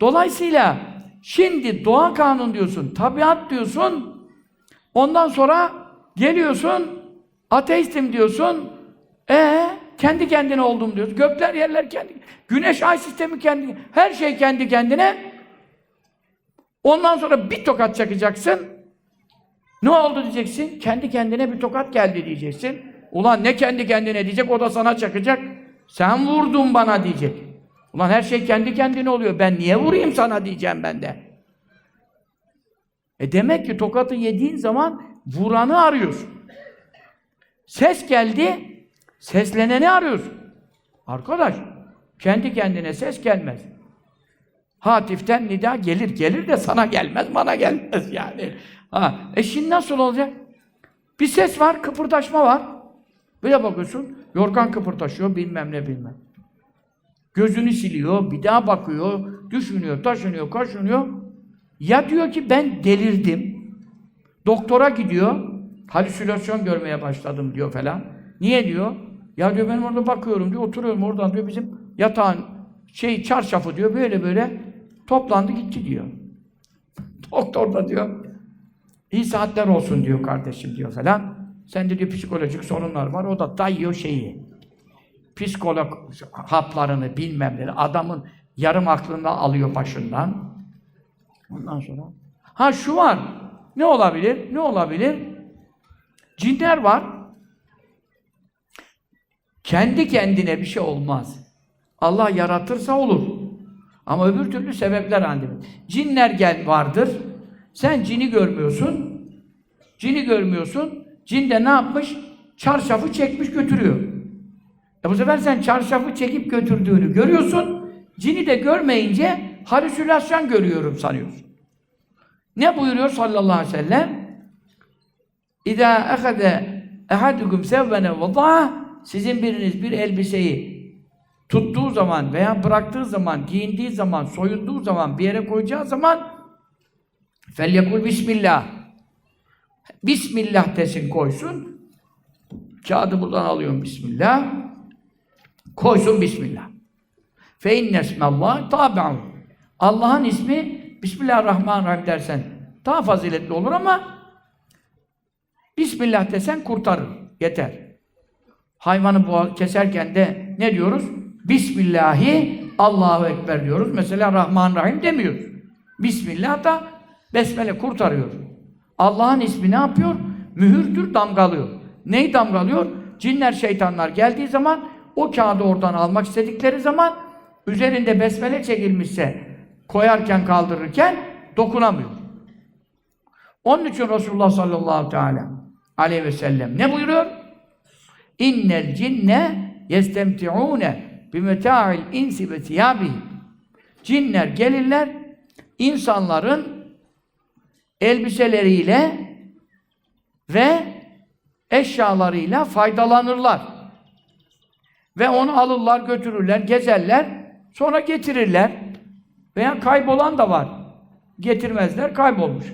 Dolayısıyla şimdi doğa kanun diyorsun, tabiat diyorsun. Ondan sonra geliyorsun ateistim diyorsun. E kendi kendine oldum diyorsun. Gökler yerler kendi. Güneş ay sistemi kendi. Her şey kendi kendine. Ondan sonra bir tokat çakacaksın. Ne oldu diyeceksin? Kendi kendine bir tokat geldi diyeceksin. Ulan ne kendi kendine diyecek, o da sana çakacak. Sen vurdun bana diyecek. Ulan her şey kendi kendine oluyor. Ben niye vurayım sana diyeceğim ben de. E demek ki tokatı yediğin zaman vuranı arıyorsun. Ses geldi, sesleneni arıyorsun. Arkadaş, kendi kendine ses gelmez. Hatiften nida gelir, gelir de sana gelmez, bana gelmez yani. Ha, e şimdi nasıl olacak? Bir ses var, kıpırdaşma var. De bakıyorsun, yorgan kıpırdaşıyor, bilmem ne bilmem. Gözünü siliyor, bir daha bakıyor, düşünüyor, taşınıyor, kaşınıyor. Ya diyor ki ben delirdim. Doktora gidiyor, halüsinasyon görmeye başladım diyor falan. Niye diyor? Ya diyor ben orada bakıyorum diyor, oturuyorum oradan diyor bizim yatağın şey çarşafı diyor böyle böyle toplandı gitti diyor. Doktor da diyor iyi saatler olsun diyor kardeşim diyor falan. Sende diyor psikolojik sorunlar var. O da dayıyor şeyi. Psikolog haplarını bilmem ne. Adamın yarım aklını alıyor başından. Ondan sonra. Ha şu var. Ne olabilir? Ne olabilir? Cinler var. Kendi kendine bir şey olmaz. Allah yaratırsa olur. Ama öbür türlü sebepler halinde. Cinler gel vardır. Sen cini görmüyorsun. Cini görmüyorsun. Cin de ne yapmış? Çarşafı çekmiş götürüyor. E bu sefer sen çarşafı çekip götürdüğünü görüyorsun. Cini de görmeyince halüsinasyon görüyorum sanıyorsun. Ne buyuruyor sallallahu aleyhi ve sellem? İza ehade ehadukum sevvene vada'a sizin biriniz bir elbiseyi tuttuğu zaman veya bıraktığı zaman, giyindiği zaman, soyunduğu zaman, bir yere koyacağı zaman felyekul bismillah. Bismillah desin koysun. Kağıdı buradan alıyorum bismillah. Koysun bismillah. Fe innesmallah tabi'un. Allah'ın ismi Bismillahirrahmanirrahim dersen daha faziletli olur ama Bismillah desen kurtarır. Yeter. Hayvanı boğa keserken de ne diyoruz? Bismillahi Allahu Ekber diyoruz. Mesela Rahman Rahim demiyoruz. Bismillah da Besmele kurtarıyor. Allah'ın ismi ne yapıyor? Mühürdür, damgalıyor. Neyi damgalıyor? Cinler, şeytanlar geldiği zaman o kağıdı oradan almak istedikleri zaman üzerinde besmele çekilmişse koyarken kaldırırken dokunamıyor. Onun için Resulullah sallallahu teala aleyhi ve sellem ne buyuruyor? İnnel cinne yestemti'une bimeta'il insi ve tiyabihi. Cinler gelirler insanların elbiseleriyle ve eşyalarıyla faydalanırlar. Ve onu alırlar, götürürler, gezerler, sonra getirirler. Veya kaybolan da var. Getirmezler, kaybolmuş.